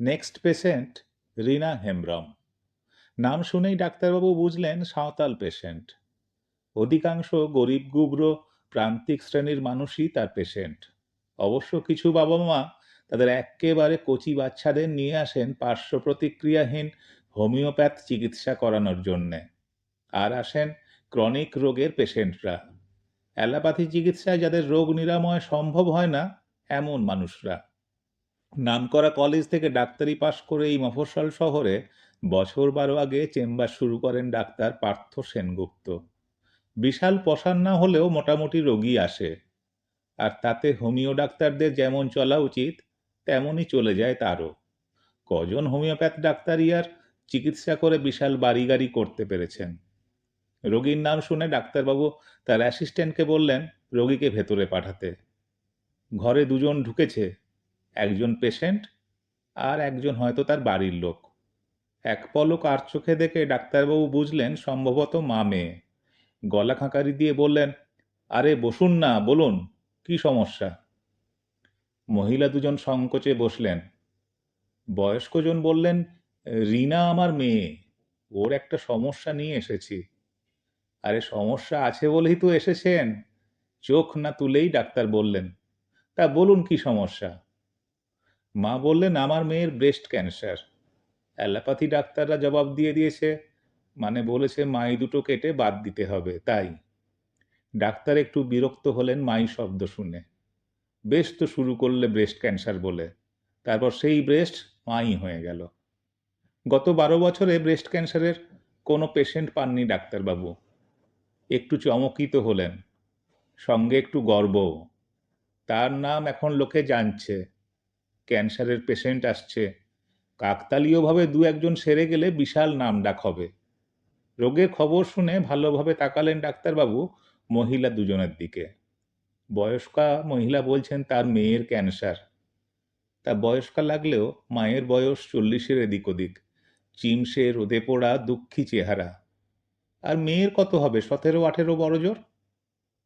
Next patient রিনা হেমব্রম নাম শুনেই ডাক্তারবাবু বুঝলেন সাঁওতাল পেশেন্ট অধিকাংশ গরিব গুবর, প্রান্তিক শ্রেণির মানুষই তার পেশেন্ট অবশ্য কিছু বাবা মা তাদের একেবারে কচি বাচ্চাদের নিয়ে আসেন পার্শ্ব প্রতিক্রিয়াহীন হোমিওপ্যাথ চিকিৎসা করানোর জন্যে। আর আসেন ক্রনিক রোগের পেশেন্টরা অ্যালোপ্যাথি চিকিৎসায় যাদের রোগ নিরাময় সম্ভব হয় না, এমন মানুষরা। নামকরা কলেজ থেকে ডাক্তারি পাশ করে এই মফস্বল শহরে বছর বারো আগে চেম্বার শুরু করেন ডাক্তার পার্থ সেনগুপ্ত। বিশাল পসার না হলেও মোটামুটি রোগী আসে। আর তাতে হোমিও ডাক্তারদের যেমন চলা উচিত, তেমনই চলে যায় তারও। কজন হোমিওপ্যাথ ডাক্তারই আর চিকিৎসা করে বিশাল বাড়ি গাড়ি করতে পেরেছেন। রোগীর নাম শুনে ডাক্তারবাবু তার অ্যাসিস্ট্যান্টকে বললেন, রোগীকে ভেতরে পাঠাতে। ঘরে দুজন ঢুকেছে একজন পেশেন্ট আর একজন হয়তো তার বাড়ির লোক। এক পলক আর চোখে দেখে ডাক্তারবাবু বুঝলেন সম্ভবত মা মেয়ে। গলা খাঁকারি দিয়ে বললেন, আরে বসুন না, বলুন, কি সমস্যা? মহিলা দুজন সংকোচে বসলেন। বয়স্কজন বললেন, রিনা আমার মেয়ে, ওর একটা সমস্যা নিয়ে এসেছি। আরে সমস্যা আছে বলেই তো এসেছেন? চোখ না তুলেই ডাক্তার বললেন। তা বলুন কি সমস্যা? মা বললেন, আমার মেয়ের ব্রেস্ট ক্যান্সার অ্যালোপ্যাথি ডাক্তাররা জবাব দিয়ে দিয়েছে মানে বলেছে, মাই দুটো কেটে বাদ দিতে হবে, তাই। ডাক্তার একটু বিরক্ত হলেন মাই শব্দ শুনে। বেশ তো শুরু করলে ব্রেস্ট ক্যান্সার বলে, তারপর সেই ব্রেস্ট মাই হয়ে গেল। গত বারো বছরে ব্রেস্ট ক্যান্সারের কোনো পেশেন্ট পাননি ডাক্তারবাবু। একটু চমকিত হলেন, সঙ্গে একটু গর্বও। তার নাম এখন লোকে জানছে। ক্যান্সারের পেশেন্ট আসছে। কাকতালীয়ভাবে দু একজন সেরে গেলে বিশাল নাম ডাক হবে। রোগের খবর শুনে ভালোভাবে তাকালেন ডাক্তারবাবু মহিলা দুজনের দিকে। বয়স্কা মহিলা বলছেন তার মেয়ের ক্যান্সার। তা বয়স্কা লাগলেও মায়ের বয়স চল্লিশের এদিক ওদিক। চিমসে রোদে পোড়া দুঃখী চেহারা। আর মেয়ের কত হবে, সতেরো, আঠেরো বড়জোর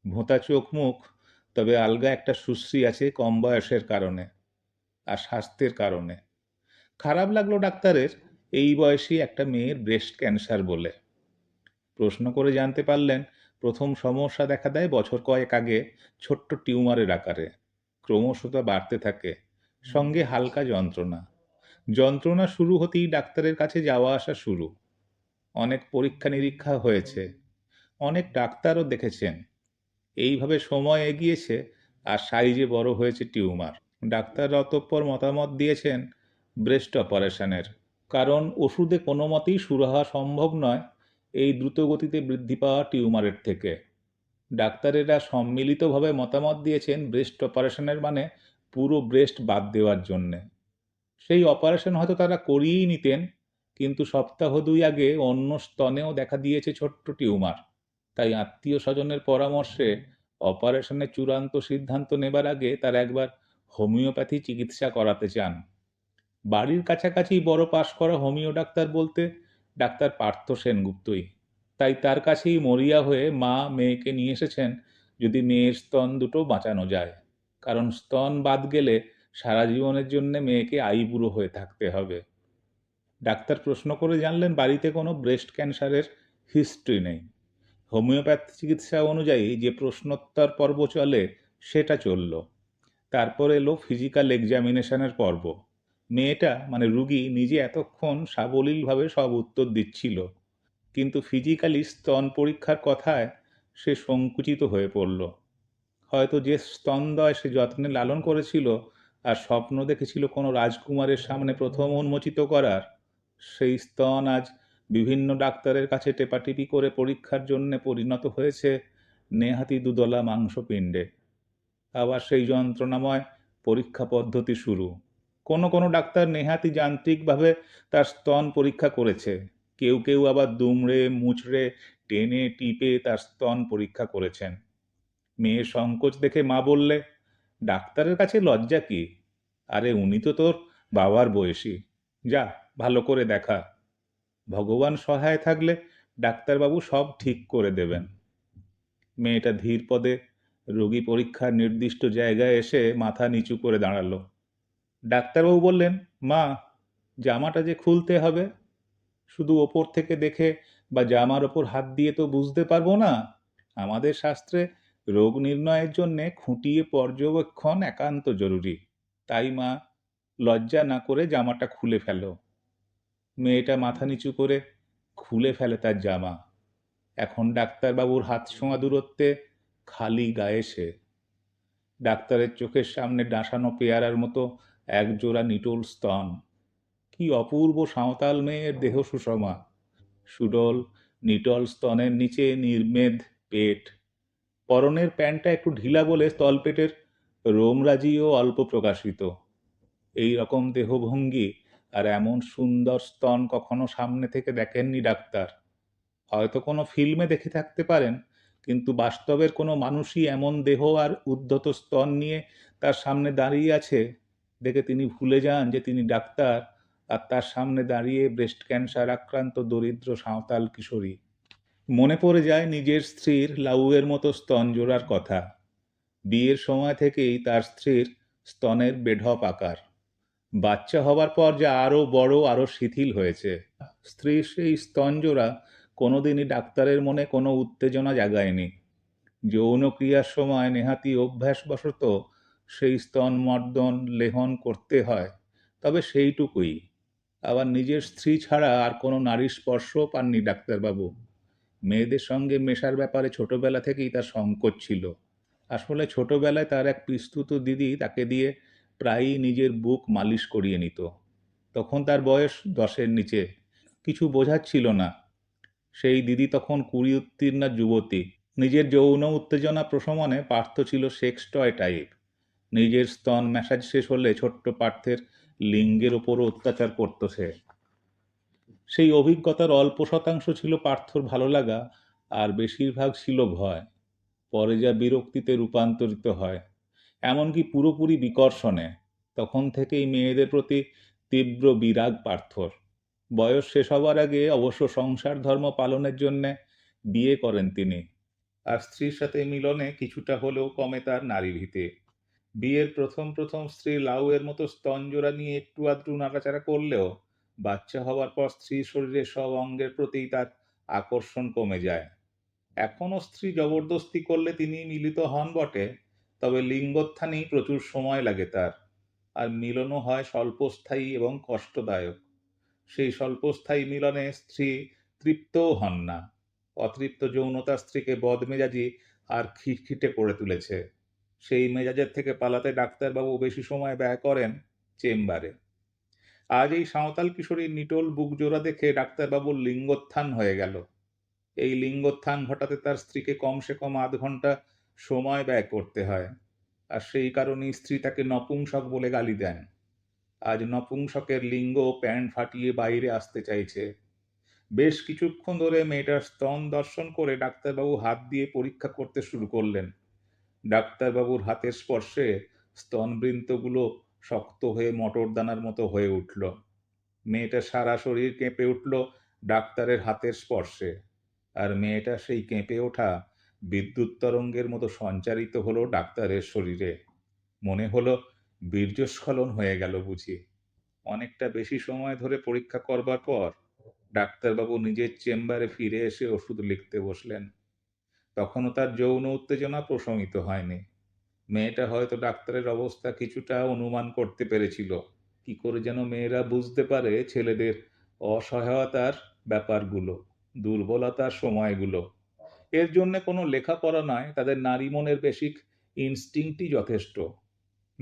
ভোঁতা চোখ মুখ, তবে আলগা একটা সুশ্রী আছে কম বয়সের কারণে। আর স্বাস্থ্যের কারণে। খারাপ লাগল ডাক্তারের এই বয়সী একটা মেয়ের ব্রেস্ট ক্যান্সার বলে। প্রশ্ন করে জানতে পারলেন, প্রথম সমস্যা দেখা দেয় বছর কয়েক আগে ছোট্ট টিউমারের আকারে। ক্রমশ তা বাড়তে থাকে। সঙ্গে হালকা যন্ত্রণা। যন্ত্রণা শুরু হতেই ডাক্তারের কাছে যাওয়া আসা শুরু। অনেক পরীক্ষা নিরীক্ষা হয়েছে। অনেক ডাক্তারও দেখেছেন। এইভাবে সময় এগিয়েছে আর সাইজে বড় হয়েছে টিউমার। ডাক্তাররা অতঃপর মতামত দিয়েছেন ব্রেস্ট অপারেশনের। কারণ ওষুধে কোনো মতেই সুরাহা সম্ভব নয় এই দ্রুত গতিতে বৃদ্ধি পাওয়া টিউমারের থেকে। ডাক্তারেরা সম্মিলিতভাবে মতামত দিয়েছেন ব্রেস্ট অপারেশনের মানে পুরো ব্রেস্ট বাদ দেওয়ার জন্যে। সেই অপারেশন হয়তো তারা করিয়েই নিতেন, কিন্তু সপ্তাহ দুই আগে অন্য স্তনেও দেখা দিয়েছে ছোট্ট টিউমার। তাই আত্মীয় স্বজনের পরামর্শে অপারেশনের চূড়ান্ত সিদ্ধান্ত নেবার আগে তার একবার হোমিওপ্যাথি চিকিৎসা করাতে চান। বাড়ির কাছাকাছি বড় পাশ করা হোমিও ডাক্তার বলতে ডাক্তার পার্থ সেনগুপ্তই। তাই তার কাছেই মরিয়া হয়ে মা মেয়েকে নিয়ে এসেছেন যদি মেয়ের স্তন দুটো বাঁচানো যায়। কারণ স্তন বাদ গেলে সারা জীবনের জন্য মেয়েকে আইবুড়ো হয়ে থাকতে হবে। ডাক্তার প্রশ্ন করে জানলেন, বাড়িতে কোনো ব্রেস্ট ক্যান্সারের হিস্ট্রি নেই। হোমিওপ্যাথ চিকিৎসা অনুযায়ী যে প্রশ্নোত্তর পর্ব চলে, সেটা চলল। তারপর এলো ফিজিক্যাল এক্সামিনেশনের পর্ব। মেয়েটা মানে রুগী, নিজে এতক্ষণ সাবলীলভাবে সব উত্তর দিচ্ছিল। কিন্তু ফিজিক্যালি স্তন পরীক্ষার কথায় সে সংকুচিত হয়ে পড়ল। হয়তো যে স্তনদয় সে যত্নে লালন করেছিল আর স্বপ্ন দেখেছিল কোনো রাজকুমারের সামনে প্রথম উন্মোচিত করার, সেই স্তন আজ বিভিন্ন ডাক্তারের কাছে টেপাটিপি করে পরীক্ষার জন্যে পরিণত হয়েছে নেহাতি দুদলা মাংসপিণ্ডে। আবার সেই যন্ত্রণাময় পরীক্ষা পদ্ধতি শুরু। কোনো কোনো ডাক্তার নেহাতি যান্ত্রিকভাবে তার স্তন পরীক্ষা করেছে। কেউ কেউ আবার দুমড়ে, মুচড়ে, টেনে, টিপে তার স্তন পরীক্ষা করেছেন। মেয়ে সংকোচ দেখে মা বললে, ডাক্তারের কাছে লজ্জা কি? আরে উনি তো তোর বাবার বয়সী। যা, ভালো করে দেখা। ভগবান সহায় থাকলে ডাক্তারবাবু সব ঠিক করে দেবেন। মেয়েটা ধীর পদে রোগী পরীক্ষার নির্দিষ্ট জায়গায় এসে মাথা নিচু করে দাঁড়াল। ডাক্তারবাবু বললেন, মা, জামাটা যে খুলতে হবে, শুধু ওপর থেকে দেখে বা জামার ওপর হাত দিয়ে তো বুঝতে পারব না। আমাদের শাস্ত্রে রোগ নির্ণয়ের জন্যে খুঁটিয়ে পর্যবেক্ষণ একান্ত জরুরি। তাই মা লজ্জা না করে জামাটা খুলে ফেলো মেয়েটা মাথা নিচু করে খুলে ফেলে তার জামা। এখন ডাক্তারবাবুর হাত ছোঁয়া দূরত্বে খালি গায়ে সে। ডাক্তারের চোখের সামনে ডাসানো পেয়ারার মতো একজোড়া নিটোল স্তন। কি অপূর্ব সাঁওতাল মেয়ের দেহ সুষমা। সুডল, নিটল স্তনের নিচে নির্মেদ পেট। পরনের প্যান্টটা একটু ঢিলা বলে স্থলপেটের রোমরাজিও অল্প প্রকাশিত। এই রকম দেহভঙ্গি আর এমন সুন্দর স্তন কখনো সামনে থেকে দেখেননি ডাক্তার। হয়তো কোনো ফিল্মে দেখে থাকতে পারেন। কিন্তু বাস্তবের কোনো মানুষই এমন দেহ আর উদ্ধত স্তন নিয়ে তার সামনে দাঁড়িয়ে আছে দেখে তিনি ভুলে যান যে তিনি ডাক্তার আর তার সামনে দাঁড়িয়ে ব্রেস্ট ক্যান্সার আক্রান্ত দরিদ্র সাঁওতাল কিশোরী। মনে পড়ে যায় নিজের স্ত্রীর লাউয়ের মতো স্তন জোড়ার কথা। বিয়ের সময় থেকেই তার স্ত্রীর স্তনের বেঢপ আকার। বাচ্চা হবার পর যা আরও বড় আরও শিথিল হয়েছে। স্ত্রীর সেই স্তনজোড়া কোনোদিনই ডাক্তারের মনে কোনো উত্তেজনা জাগায়নি। যৌন ক্রিয়ার সময় নেহাতি অভ্যাসবশত সেই স্তন মর্দন লেহন করতে হয়, তবে সেইটুকুই। আবার নিজের স্ত্রী ছাড়া আর কোনো নারীর স্পর্শও পাননি ডাক্তারবাবু। মেয়েদের সঙ্গে মেশার ব্যাপারে ছোটবেলা থেকেই তার সংকোচ ছিল। আসলে ছোটবেলায় তার এক পিস্তুত দিদি তাকে দিয়ে প্রায়ই নিজের বুক মালিশ করিয়ে নিত। তখন তার বয়স দশের নিচে। কিছু বোঝাচ্ছিল না। সেই দিদি তখন কুড়ি উত্তীর্ণা যুবতী। নিজের যৌন উত্তেজনা প্রশমনে পার্থ ছিল সেক্স টয় টাইপ। নিজের স্তন ম্যাসাজ শেষ হলে ছোট্ট পার্থের লিঙ্গের ওপরও অত্যাচার করত সে। সেই অভিজ্ঞতার অল্প শতাংশ ছিল পার্থর ভালো লাগা, আর বেশিরভাগ ছিল ভয়। পরে যা বিরক্তিতে রূপান্তরিত হয়। এমনকি পুরোপুরি বিকর্ষণে। তখন থেকেই মেয়েদের প্রতি তীব্র বিরাগ পার্থর। বয়স শেষ হবার আগে অবশ্য সংসার ধর্ম পালনের জন্যে বিয়ে করেন তিনি। আর স্ত্রীর সাথে মিলনে কিছুটা হলেও কমে তার নারী ভীতি বিয়ের প্রথম প্রথম স্ত্রী লাউয়ের মতো স্তনজোড়া নিয়ে একটু আধটু নাড়াচাড়া করলেও বাচ্চা হওয়ার পর স্ত্রীর শরীরের সব অঙ্গের প্রতি তার আকর্ষণ কমে যায়। এখনও স্ত্রী জবরদস্তি করলে তিনি মিলিত হন বটে, তবে লিঙ্গোত্থানেই প্রচুর সময় লাগে তার। আর মিলনও হয় স্বল্পস্থায়ী এবং কষ্টদায়ক। সেই স্বল্পস্থায়ী মিলনে স্ত্রী তৃপ্তও হন না। অতৃপ্ত যৌনতা স্ত্রীকে বদমেজাজি আর খিটখিটে করে তুলেছে। সেই মেজাজের থেকে পালাতে ডাক্তারবাবু বেশি সময় ব্যয় করেন চেম্বারে। আজ এই সাঁওতাল কিশোরীর নিটোল বুক জোড়া দেখে ডাক্তারবাবুর লিঙ্গোত্থান হয়ে গেল। এই লিঙ্গোত্থান ঘটাতে তার স্ত্রীকে কমসে কম আধ ঘণ্টা সময় ব্যয় করতে হয়। আর সেই কারণেই স্ত্রী তাকে নপুংসক বলে গালি দেন। আজ নপুংসকের লিঙ্গ প্যান্ট ফাটিয়ে বাইরে আসতে চাইছে। বেশ কিছুক্ষণ ধরে মেয়েটার স্তন দর্শন করে ডাক্তারবাবু হাত দিয়ে পরীক্ষা করতে শুরু করলেন। ডাক্তারবাবুর হাতের স্পর্শে স্তনবৃন্তগুলো শক্ত হয়ে মটর দানার মতো হয়ে উঠল। মেয়েটা সারা শরীর কেঁপে উঠল ডাক্তারের হাতের স্পর্শে। আর মেয়েটা সেই কেঁপে ওঠা বিদ্যুৎ তরঙ্গের মতো সঞ্চারিত হলো ডাক্তারের শরীরে। মনে হলো বীর্যস্খলন হয়ে গেল বুঝি। অনেকটা বেশি সময় ধরে পরীক্ষা করবার পর ডাক্তারবাবু নিজের চেম্বারে ফিরে এসে ওষুধ লিখতে বসলেন। তখনও তার যৌন উত্তেজনা প্রশমিত হয়নি। মেয়েটা হয়তো ডাক্তারের অবস্থা কিছুটা অনুমান করতে পেরেছিল। কি করে যেন মেয়েরা বুঝতে পারে ছেলেদের অসহায়তার ব্যাপারগুলো, দুর্বলতার সময়গুলো। এর জন্য কোনো লেখাপড়া নয়, তাদের নারী মনের বেসিক ইনস্টিংক্টই যথেষ্ট।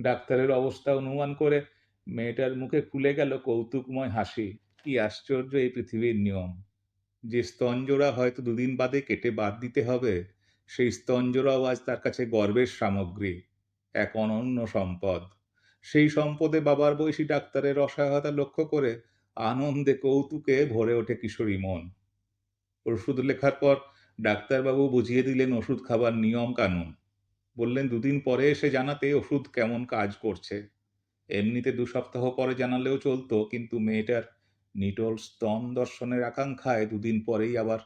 ডাক্তারের অবস্থা অনুমান করে মেয়েটার মুখে খুলে গেল কৌতুকময় হাসি। কি আশ্চর্য এই পৃথিবীর নিয়ম। যে স্তনজোড়া হয়তো দুদিন বাদে কেটে বাদ দিতে হবে, সেই স্তনজোড়াও আজ তার কাছে গর্বের সামগ্রী, এক অনন্য সম্পদ। সেই সম্পদে বাবার বয়সী ডাক্তারের অসহায়তা লক্ষ্য করে আনন্দে কৌতুকে ভরে ওঠে কিশোরী মন। ওষুধ লেখার পর ডাক্তারবাবু বুঝিয়ে দিলেন ওষুধ খাবার নিয়ম কানুন বললেন, দুদিন পরে এসে জানাতে ওষুধ কেমন কাজ করছে? এমনিতে দু সপ্তাহ পরে জানালেও চলতো, কিন্তু মেয়েটার নিটল স্তন দর্শনের আকাঙ্ক্ষায় দুদিন পরেই আবার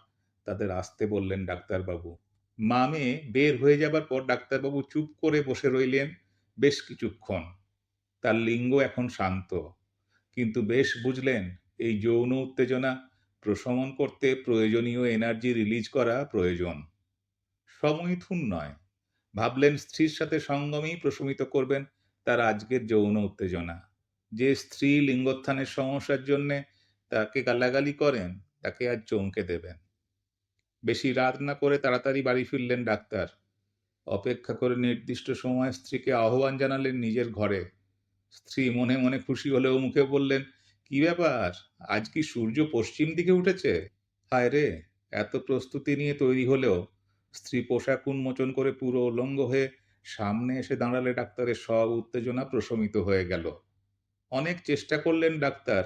তাদের আসতে বললেন ডাক্তারবাবু। মা মেয়ে বের হয়ে যাবার পর ডাক্তারবাবু চুপ করে বসে রইলেন বেশ কিছুক্ষণ। তার লিঙ্গ এখন শান্ত, কিন্তু বেশ বুঝলেন, এই যৌন উত্তেজনা প্রশমন করতে প্রয়োজনীয় এনার্জি রিলিজ করা প্রয়োজন। সমৈথুন নয়। ভাবলেন স্ত্রীর সাথে সঙ্গমেই প্রশমিত করবেন তার আজকের যৌন উত্তেজনা। যে স্ত্রী লিঙ্গোত্থানের সমস্যার জন্যে তাকে গালাগালি করেন, তাকে আজ চমকে দেবেন। বেশি রাত না করে তাড়াতাড়ি বাড়ি ফিরলেন ডাক্তার। অপেক্ষা করে নির্দিষ্ট সময় স্ত্রীকে আহ্বান জানালেন নিজের ঘরে। স্ত্রী মনে মনে খুশি হলেও মুখে বললেন, কি ব্যাপার? আজ কি সূর্য পশ্চিম দিকে উঠেছে? হায় রে এত প্রস্তুতি নিয়ে তৈরি হলেও স্ত্রী পোশাক উন্মোচন করে পুরো উলঙ্গ হয়ে সামনে এসে দাঁড়ালে ডাক্তারের সব উত্তেজনা প্রশমিত হয়ে গেল। অনেক চেষ্টা করলেন ডাক্তার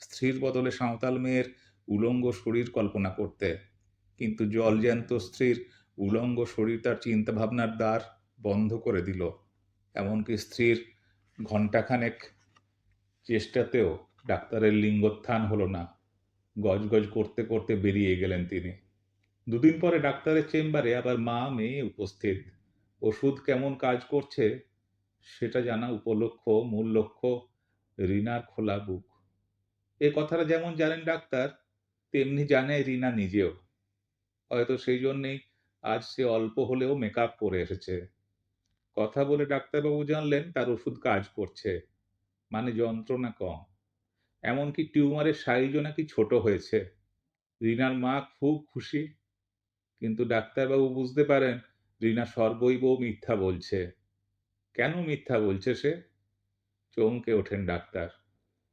স্ত্রীর বদলে সাঁওতাল মেয়ের উলঙ্গ শরীর কল্পনা করতে। কিন্তু জলজ্যান্ত স্ত্রীর উলঙ্গ শরীর তার চিন্তাভাবনার দ্বার বন্ধ করে দিল। এমনকি স্ত্রীর ঘণ্টাখানেক চেষ্টাতেও ডাক্তারের লিঙ্গোত্থান হলো না। গজগজ করতে করতে বেরিয়ে গেলেন তিনি। দুদিন পরে ডাক্তারের চেম্বারে আবার মা মেয়ে উপস্থিত। ওষুধ কেমন কাজ করছে সেটা জানা উপলক্ষ, মূল লক্ষ্য, রিনার খোলা বুক। এ কথাটা যেমন জানেন ডাক্তার, তেমনি জানে রিনা নিজেও। হয়তো সেই জন্যেই আজ সে অল্প হলেও মেকআপ করে এসেছে। কথা বলে ডাক্তারবাবু জানলেন তার ওষুধ কাজ করছে মানে যন্ত্রণা কম। এমনকি টিউমারের সাইজও নাকি ছোট হয়েছে। রিনার মা খুব খুশি। কিন্তু ডাক্তারবাবু বুঝতে পারেন রিনা সর্বৈব মিথ্যা বলছে। কেন মিথ্যা বলছে সে? চমকে ওঠেন ডাক্তার।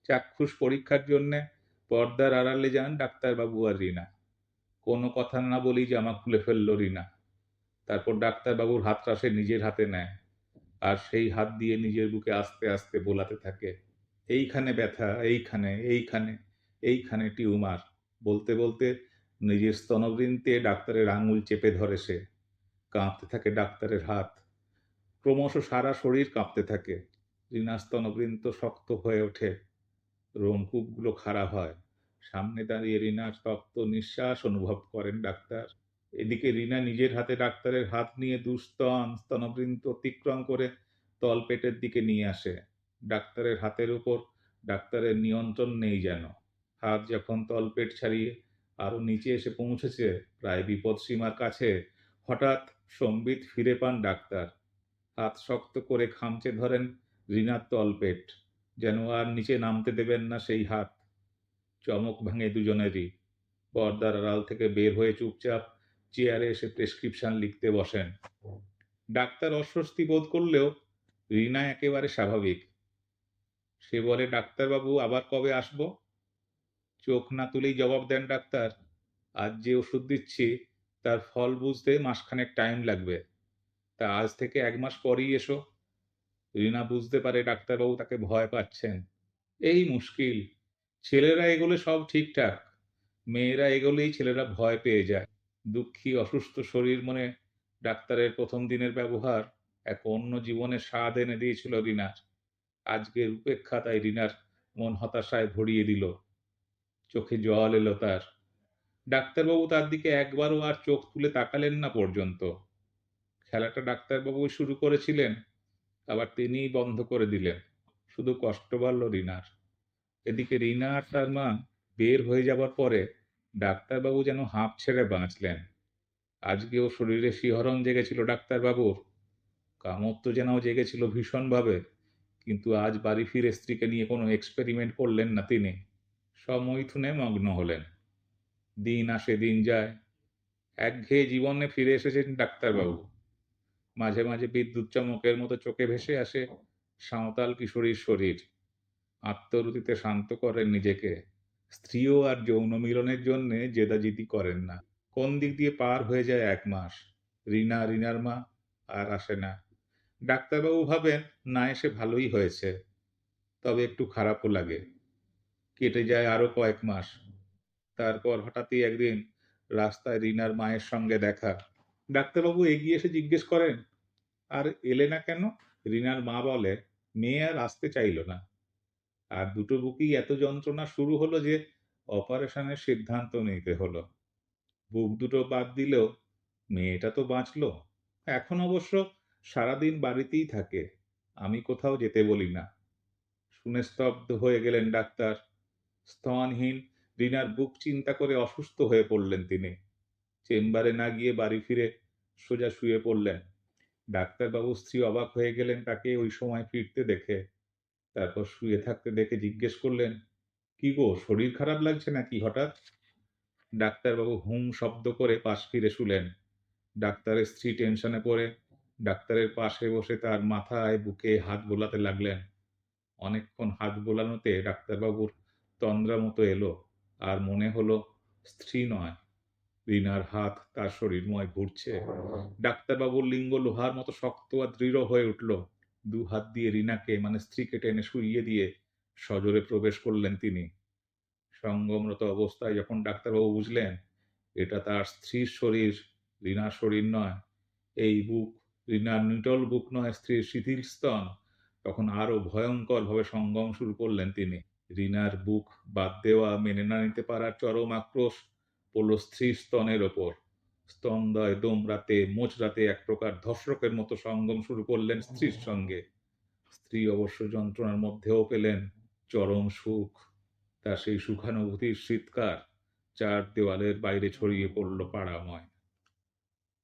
চাক্ষুষ পরীক্ষার জন্যে পর্দার আড়ালে যান ডাক্তারবাবু আর রিনা। কোনো কথা না বলেই জামা খুলে ফেলল রিনা। তারপর ডাক্তারবাবুর হাতটা সে নিজের হাতে নেয় আর সেই হাত দিয়ে নিজের বুকে আস্তে আস্তে বোলাতে থাকে। এইখানে ব্যথা, এইখানে এইখানে এইখানে টিউমার। বলতে বলতে নিজের স্তনবৃন্তে ডাক্তারের আঙুল চেপে ধরে সে। কাঁপতে থাকে ডাক্তারের হাত। ক্রমশ সারা শরীর কাঁপতে থাকে। রিনার স্তনবৃন্ত শক্ত হয়ে ওঠে। রোমকূপগুলো খাড়া হয়। সামনে দাঁড়িয়ে রিনার তপ্ত নিঃশ্বাস অনুভব করেন ডাক্তার। এদিকে রিনা নিজের হাতে ডাক্তারের হাত নিয়ে দুস্তন স্তনবৃন্ত অতিক্রম করে তলপেটের দিকে নিয়ে আসে। ডাক্তারের হাতের উপর ডাক্তারের নিয়ন্ত্রণ নেই যেন। হাত যখন তলপেট ছাড়িয়ে আরও নিচে এসে পৌঁছেছে প্রায় বিপদ সীমার কাছে। হঠাৎ সম্বিত ফিরে পান ডাক্তার। হাত শক্ত করে খামচে ধরেন রিনার তলপেট। যেন আর নিচে নামতে দেবেন না সেই হাত। চমক ভাঙে দুজনেরই। পর্দার আড়াল থেকে বের হয়ে চুপচাপ চেয়ারে এসে প্রেসক্রিপশন লিখতে বসেন। ডাক্তার অস্বস্তি বোধ করলেও রিনা একেবারে স্বাভাবিক। সে বলে, ডাক্তারবাবু, আবার কবে আসব? চোখ না তুলেই জবাব দেন ডাক্তার। আজ যে ওষুধ দিচ্ছি, তার ফল বুঝতে মাসখানেক টাইম লাগবে। তা আজ থেকে এক মাস পরেই এসো। রিনা বুঝতে পারে ডাক্তারবাবু তাকে ভয় পাচ্ছেন। এই মুশকিল। ছেলেরা এগোলে সব ঠিকঠাক। মেয়েরা এগোলেই ছেলেরা ভয় পেয়ে যায়। দুঃখী, অসুস্থ শরীর মনে ডাক্তারের প্রথম দিনের ব্যবহার এক অন্য জীবনে স্বাদ এনে দিয়েছিল রিনার। আজকের উপেক্ষা তাই রিনার মন হতাশায় ভরিয়ে দিল। চোখে জল এলো তার। ডাক্তারবাবু তার দিকে একবারও আর চোখ তুলে তাকালেন না পর্যন্ত। খেলাটা ডাক্তারবাবু শুরু করেছিলেন, আবার তিনিই বন্ধ করে দিলেন। শুধু কষ্ট বাড়ল রিনার। এদিকে রিনা আর তার মা বের হয়ে যাবার পরে ডাক্তারবাবু যেন হাঁপ ছেড়ে বাঁচলেন। আজকেও শরীরে শিহরণ জেগেছিল ডাক্তারবাবুর। কামড় তো যেন জেগেছিল ভীষণভাবে, কিন্তু আজ বাড়ি ফিরে স্ত্রীকে নিয়ে কোনো এক্সপেরিমেন্ট করলেন না তিনি। সমৈথুনে মগ্ন হলেন। দিন আসে দিন যায়। একঘেয়ে জীবনে ফিরে এসেছেন ডাক্তারবাবু। মাঝে মাঝে বিদ্যুৎ চমকের মতো চোখে ভেসে আসে সাঁওতাল কিশোরীর শরীর। আত্মরুতিতে শান্ত করেন নিজেকে। স্ত্রীও আর যৌন মিলনের জন্যে জেদাজিদি করেন না। কোন দিক দিয়ে পার হয়ে যায় এক মাস? রিনা, রিনার মা? আর আসে না। ডাক্তারবাবু ভাবেন না এসে ভালোই হয়েছে। তবে একটু খারাপও লাগে। কেটে যায় আরও কয়েক মাস। তারপর হঠাৎই একদিন রাস্তায় রিনার মায়ের সঙ্গে দেখা। ডাক্তারবাবু এগিয়ে এসে জিজ্ঞেস করেন, আর এলে না কেন? রিনার মা বলে, মেয়ে আর আসতে চাইল না। আর দুটো বুকেই এত যন্ত্রণা শুরু হলো যে অপারেশনের সিদ্ধান্ত নিতে হলো। বুক দুটো বাদ দিলেও মেয়েটা তো বাঁচলো। এখন অবশ্য সারাদিন বাড়িতেই থাকে। আমি কোথাও যেতে বলি না। শুনে স্তব্ধ হয়ে গেলেন ডাক্তার। স্তনহীন রিনার বুক চিন্তা করে অসুস্থ হয়ে পড়লেন তিনি। চেম্বারে না গিয়ে বাড়ি ফিরে সোজা শুয়ে পড়লেন। ডাক্তারবাবু স্ত্রী অবাক হয়ে গেলেন তাকে ওই সময় ফিরতে দেখে। তারপর শুয়ে থাকতে দেখে জিজ্ঞেস করলেন, কি গো, শরীর খারাপ লাগছে নাকি হঠাৎ? ডাক্তারবাবু হুম শব্দ করে পাশ ফিরে শুলেন। ডাক্তারের স্ত্রী টেনশনে পড়ে ডাক্তারের পাশে বসে তার মাথায় বুকে হাত বোলাতে লাগলেন। অনেকক্ষণ হাত বোলানোতে ডাক্তারবাবুর তন্দ্রা মতো এলো, আর মনে হলো স্ত্রী নয়। রিনার হাত তার শরীরময় ঘুরছে। ডাক্তারবাবুর লিঙ্গ লোহার মতো শক্ত আর দৃঢ় হয়ে উঠল। দু হাত দিয়ে রিনাকে মানে স্ত্রীকে টেনে শুইয়ে দিয়ে সজোরে প্রবেশ করলেন তিনি। সঙ্গমরত অবস্থায় যখন ডাক্তারবাবু বুঝলেন, এটা তার স্ত্রীর শরীর, রিনার শরীর নয়, এই বুক, রিনার নিটল বুক নয়, স্ত্রীর শিথিল স্তন, তখন আরও ভয়ঙ্কর ভাবে সঙ্গম শুরু করলেন তিনি। রিনার বুক বাদ দেওয়া মেনে না নিতে পারার চরম আক্রোশ পড়ল স্ত্রীর স্তনের ওপর। স্তনদয় দোমরাতে মোচরাতে এক প্রকার ধর্ষকের মতো সঙ্গম শুরু করলেন স্ত্রীর সঙ্গে। স্ত্রী অবশ্য যন্ত্রণার মধ্যেও পেলেন চরম সুখ। তার সেই সুখানুভূতির শীতকার চার দেওয়ালের বাইরে ছড়িয়ে পড়ল পাড়াময়।